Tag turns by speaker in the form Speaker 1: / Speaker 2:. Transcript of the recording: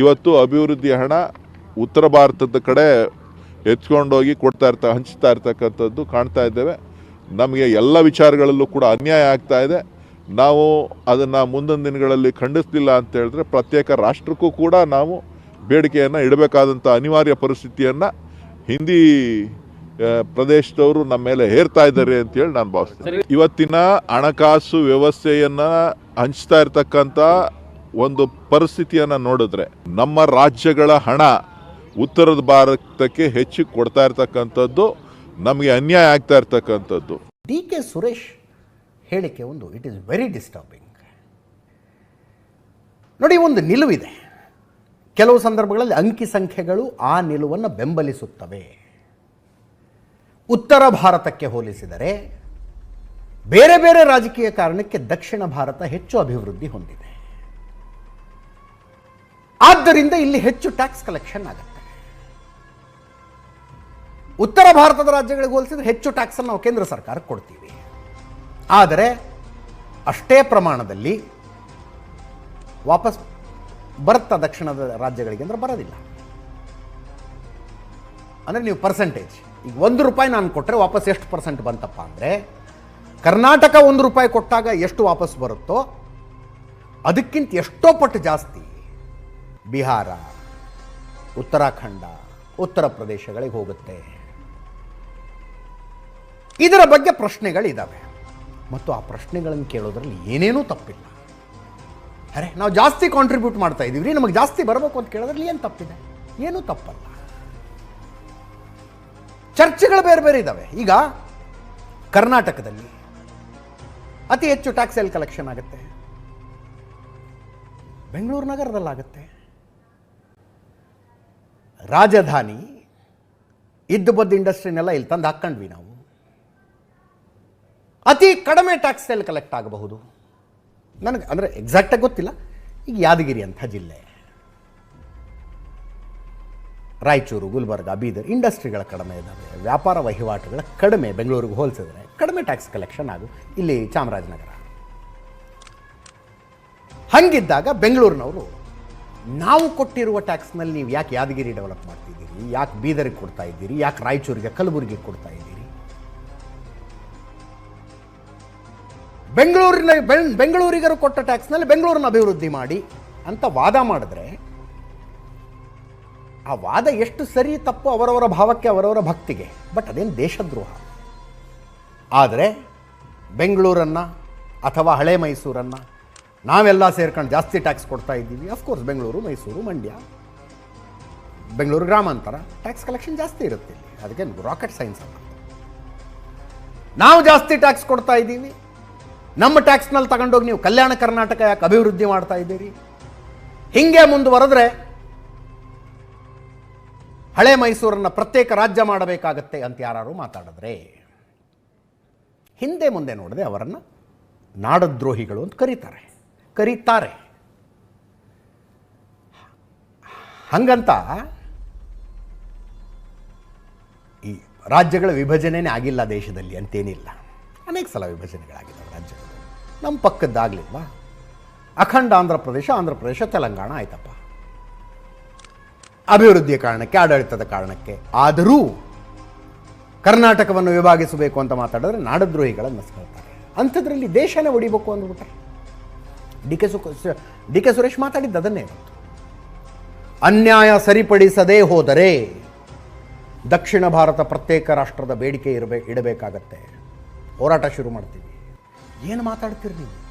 Speaker 1: ಇವತ್ತು ಅಭಿವೃದ್ಧಿ ಹಣ ಉತ್ತರ ಭಾರತದ ಕಡೆ ಎತ್ಕೊಂಡೋಗಿ ಕೊಡ್ತಾ ಇರ್ತಾ ಹಂಚ್ತಾ ಇರ್ತಕ್ಕಂಥದ್ದು ಕಾಣ್ತಾ ಇದ್ದೇವೆ. ನಮಗೆ ಎಲ್ಲ ವಿಚಾರಗಳಲ್ಲೂ ಕೂಡ ಅನ್ಯಾಯ ಆಗ್ತಾ ಇದೆ. ನಾವು ಅದನ್ನು ಮುಂದಿನ ದಿನಗಳಲ್ಲಿ ಖಂಡಿಸಲಿಲ್ಲ ಅಂತ ಹೇಳಿದ್ರೆ ಪ್ರತ್ಯೇಕ ರಾಷ್ಟ್ರಕ್ಕೂ ಕೂಡ ನಾವು ಬೇಡಿಕೆಯನ್ನು ಇಡಬೇಕಾದಂಥ ಅನಿವಾರ್ಯ ಪರಿಸ್ಥಿತಿಯನ್ನು ಹಿಂದಿ ಪ್ರದೇಶದವರು ನಮ್ಮ ಮೇಲೆ ಹೇರ್ತಾ ಇದ್ದಾರೆ ಅಂತೇಳಿ ನಾನು ಭಾವಿಸ್ತೇನೆ. ಇವತ್ತಿನ ಹಣಕಾಸು ವ್ಯವಸ್ಥೆಯನ್ನು ಹಂಚ್ತಾ ಇರ್ತಕ್ಕಂಥ ಒಂದು ಪರಿಸ್ಥಿತಿಯನ್ನು ನೋಡಿದ್ರೆ ನಮ್ಮ ರಾಜ್ಯಗಳ ಹಣ ಉತ್ತರದ ಭಾರತಕ್ಕೆ ಹೆಚ್ಚು ಕೊಡ್ತಾ ಇರ್ತಕ್ಕಂಥದ್ದು, ನಮಗೆ ಅನ್ಯಾಯ ಆಗ್ತಾ ಇರ್ತಕ್ಕಂಥದ್ದು.
Speaker 2: ಡಿ ಕೆ ಸುರೇಶ್ ಹೇಳಿಕೆ ಒಂದು ಇಟ್ ಈಸ್ ವೆರಿ ಡಿಸ್ಟರ್ಬಿಂಗ್ ನೋಡಿ, ಒಂದು ನಿಲುವಿದೆ. ಕೆಲವು ಸಂದರ್ಭಗಳಲ್ಲಿ ಅಂಕಿ ಸಂಖ್ಯೆಗಳು ಆ ನಿಲುವನ್ನು ಬೆಂಬಲಿಸುತ್ತವೆ. ಉತ್ತರ ಭಾರತಕ್ಕೆ ಹೋಲಿಸಿದರೆ, ಬೇರೆ ಬೇರೆ ರಾಜಕೀಯ ಕಾರಣಕ್ಕೆ ದಕ್ಷಿಣ ಭಾರತ ಹೆಚ್ಚು ಅಭಿವೃದ್ಧಿ ಹೊಂದಿದೆ. ಆದ್ದರಿಂದ ಇಲ್ಲಿ ಹೆಚ್ಚು ಟ್ಯಾಕ್ಸ್ ಕಲೆಕ್ಷನ್ ಆಗುತ್ತೆ. ಉತ್ತರ ಭಾರತದ ರಾಜ್ಯಗಳಿಗೆ ಹೋಲಿಸಿದ್ರೆ ಹೆಚ್ಚು ಟ್ಯಾಕ್ಸನ್ನು ನಾವು ಕೇಂದ್ರ ಸರ್ಕಾರಕ್ಕೆ ಕೊಡ್ತೀವಿ. ಆದರೆ ಅಷ್ಟೇ ಪ್ರಮಾಣದಲ್ಲಿ ವಾಪಸ್ ಬರುತ್ತಾ ದಕ್ಷಿಣದ ರಾಜ್ಯಗಳಿಗೆ ಅಂದ್ರೆ ಬರೋದಿಲ್ಲ. ಅಂದರೆ ನೀವು ಪರ್ಸೆಂಟೇಜ್ ಈಗ ಒಂದು ರೂಪಾಯಿ ನಾನು ಕೊಟ್ಟರೆ ವಾಪಸ್ ಎಷ್ಟು ಪರ್ಸೆಂಟ್ ಬಂತಪ್ಪ ಅಂದರೆ ಕರ್ನಾಟಕ ಒಂದು ರೂಪಾಯಿ ಕೊಟ್ಟಾಗ ಎಷ್ಟು ವಾಪಸ್ ಬರುತ್ತೋ ಅದಕ್ಕಿಂತ ಎಷ್ಟೋ ಪಟ್ಟು ಜಾಸ್ತಿ ಬಿಹಾರ, ಉತ್ತರಾಖಂಡ, ಉತ್ತರ ಪ್ರದೇಶಗಳಿಗೆ ಹೋಗುತ್ತೆ. ಇದರ ಬಗ್ಗೆ ಪ್ರಶ್ನೆಗಳಿದ್ದಾವೆ ಮತ್ತು ಆ ಪ್ರಶ್ನೆಗಳನ್ನು ಕೇಳೋದ್ರಲ್ಲಿ ಏನೇನೂ ತಪ್ಪಿಲ್ಲ. ಅರೆ, ನಾವು ಜಾಸ್ತಿ ಕಾಂಟ್ರಿಬ್ಯೂಟ್ ಮಾಡ್ತಾ ಇದ್ದೀವಿ. ರೀ, ನಮಗೆ ಜಾಸ್ತಿ ಬರಬೇಕು ಅಂತ ಕೇಳೋದ್ರಲ್ಲಿ ಏನು ತಪ್ಪಿದೆ? ಏನೂ ತಪ್ಪಲ್ಲ. ಚರ್ಚೆಗಳು ಬೇರೆ ಬೇರೆ ಇದ್ದಾವೆ ಈಗ ಕರ್ನಾಟಕದಲ್ಲಿ ಅತಿ ಹೆಚ್ಚು ಟ್ಯಾಕ್ಸ್ ಎಲ್ಲಿ ಕಲೆಕ್ಷನ್ ಆಗುತ್ತೆ. ಬೆಂಗಳೂರು ನಗರದಲ್ಲಾಗುತ್ತೆ. ರಾಜಧಾನಿ ಇದ್ದು ಬದ್ದು ಇಂಡಸ್ಟ್ರಿನೆಲ್ಲ ಇಲ್ಲಿ ತಂದು ಹಾಕ್ಕೊಂಡ್ವಿ ನಾವು. ಅತಿ ಕಡಿಮೆ ಟ್ಯಾಕ್ಸ್ ಎಲ್ಲಿ ಕಲೆಕ್ಟ್ ಆಗಬಹುದು. ನನಗೆ ಅಂದರೆ ಎಕ್ಸಾಕ್ಟಾಗಿ ಗೊತ್ತಿಲ್ಲ. ಈಗ ಯಾದಗಿರಿ ಅಂಥ ಜಿಲ್ಲೆ. ರಾಯಚೂರು, ಗುಲ್ಬರ್ಗ, ಬೀದರ್ ಇಂಡಸ್ಟ್ರಿಗಳ ಕಡಿಮೆ ಇದ್ದಾವೆ ವ್ಯಾಪಾರ ವಹಿವಾಟುಗಳ ಕಡಿಮೆ. ಬೆಂಗಳೂರಿಗೆ ಹೋಲಿಸಿದ್ರೆ ಕಡಿಮೆ ಟ್ಯಾಕ್ಸ್ ಕಲೆಕ್ಷನ್ ಆಗು. ಇಲ್ಲಿ ಚಾಮರಾಜನಗರ. ಹಂಗಿದ್ದಾಗ ಬೆಂಗಳೂರಿನವರು ನಾವು ಕೊಟ್ಟಿರುವ ಟ್ಯಾಕ್ಸ್ನಲ್ಲಿ ನೀವು ಯಾಕೆ ಯಾದಗಿರಿ ಡೆವಲಪ್ ಮಾಡ್ತಿದ್ದೀರಿ? ಯಾಕೆ ಬೀದರಿಗೆ ಕೊಡ್ತಾ ಇದ್ದೀರಿ? ಯಾಕೆ ರಾಯಚೂರಿಗೆ, ಕಲಬುರಗಿಗೆ ಕೊಡ್ತಾ ಇದ್ದೀರಿ? ಬೆಂಗಳೂರಿನ ಬೆಂಗಳೂರಿಗರು ಕೊಟ್ಟ ಟ್ಯಾಕ್ಸ್ನಲ್ಲಿ ಬೆಂಗಳೂರನ್ನ ಅಭಿವೃದ್ಧಿ ಮಾಡಿ ಅಂತ ವಾದ ಮಾಡಿದ್ರೆ ಆ ವಾದ ಎಷ್ಟು ಸರಿ ತಪ್ಪು ಅವರವರ ಭಾವಕ್ಕೆ, ಅವರವರ ಭಕ್ತಿಗೆ, ಬಟ್ ಅದೇನು ದೇಶದ್ರೋಹ. ಆದರೆ ಬೆಂಗಳೂರನ್ನು ಅಥವಾ ಹಳೆ ಮೈಸೂರನ್ನು ನಾವೆಲ್ಲ ಸೇರ್ಕೊಂಡು ಜಾಸ್ತಿ ಟ್ಯಾಕ್ಸ್ ಕೊಡ್ತಾ ಇದ್ದೀವಿ. Of course Bengaluru, Mysuru, Mandya. Bengaluru ಗ್ರಾಮಾಂತರ ಟ್ಯಾಕ್ಸ್ ಕಲೆಕ್ಷನ್ ಜಾಸ್ತಿ ಇರುತ್ತೆ ಇಲ್ಲಿ. ಅದಕ್ಕೆ ರಾಕೆಟ್ ಸೈನ್ಸ್ ಅಲ್ಲ ನಾವು ಜಾಸ್ತಿ ಟ್ಯಾಕ್ಸ್ ಕೊಡ್ತಾ ಇದ್ದೀವಿ. ನಮ್ಮ ಟ್ಯಾಕ್ಸ್ನಲ್ಲಿ ತಗೊಂಡೋಗಿ ನೀವು ಕಲ್ಯಾಣ ಕರ್ನಾಟಕ ಯಾಕೆ ಅಭಿವೃದ್ಧಿ ಮಾಡ್ತಾ ಇದ್ದೀರಿ? ಹಿಂಗೆ ಮುಂದುವರೆದ್ರೆ ಹಳೆ ಮೈಸೂರನ್ನು ಪ್ರತ್ಯೇಕ ರಾಜ್ಯ ಮಾಡಬೇಕಾಗತ್ತೆ ಅಂತ ಯಾರು ಮಾತಾಡಿದ್ರೆ, ಹಿಂದೆ ಮುಂದೆ ನೋಡದೆ ಅವರನ್ನು ನಾಡದ್ರೋಹಿಗಳು ಅಂತ ಕರೀತಾರೆ. ಕರೀತಾರೆ. ಹಂಗಂತ ಈ ರಾಜ್ಯಗಳ ವಿಭಜನೆನೇ ಆಗಿಲ್ಲ ದೇಶದಲ್ಲಿ ಅಂತೇನಿಲ್ಲ. ಅನೇಕ ಸಲ ವಿಭಜನೆಗಳಾಗಿಲ್ಲ ರಾಜ್ಯಗಳು ನಮ್ಮ ಪಕ್ಕದ್ದಾಗಲಿಲ್ವಾ? ಅಖಂಡ ಆಂಧ್ರ ಪ್ರದೇಶ ಆಂಧ್ರ ಪ್ರದೇಶ, ತೆಲಂಗಾಣ ಆಯ್ತಪ್ಪ. ಅಭಿವೃದ್ಧಿಯ ಕಾರಣಕ್ಕೆ, ಆಡಳಿತದ ಕಾರಣಕ್ಕೆ ಆದರೂ ಕರ್ನಾಟಕವನ್ನು ವಿಭಾಗಿಸಬೇಕು ಅಂತ ಮಾತಾಡಿದ್ರೆ ನಾಡದ್ರೋಹಿಗಳನ್ನು ನಸ್ಕೊಳ್ತಾರೆ ಅಂಥದ್ರಲ್ಲಿ ದೇಶನೇ ಒಡಿಬೇಕು ಅಂದ್ಬಿಟ್ರೆ. ಡಿ ಕೆ ಸು ಡಿ ಕೆ ಸುರೇಶ್ ಮಾತಾಡಿದ್ದು ಅದನ್ನೇ. ಇವತ್ತು ಅನ್ಯಾಯ ಸರಿಪಡಿಸದೇ ಹೋದರೆ ದಕ್ಷಿಣ ಭಾರತ ಪ್ರತ್ಯೇಕ ರಾಷ್ಟ್ರದ ಬೇಡಿಕೆ ಇರಬೇಕು ಇಡಬೇಕಾಗತ್ತೆ. ಹೋರಾಟ ಶುರು ಮಾಡ್ತೀವಿ. ಏನು ಮಾತಾಡ್ತೀರಿ ನೀವು?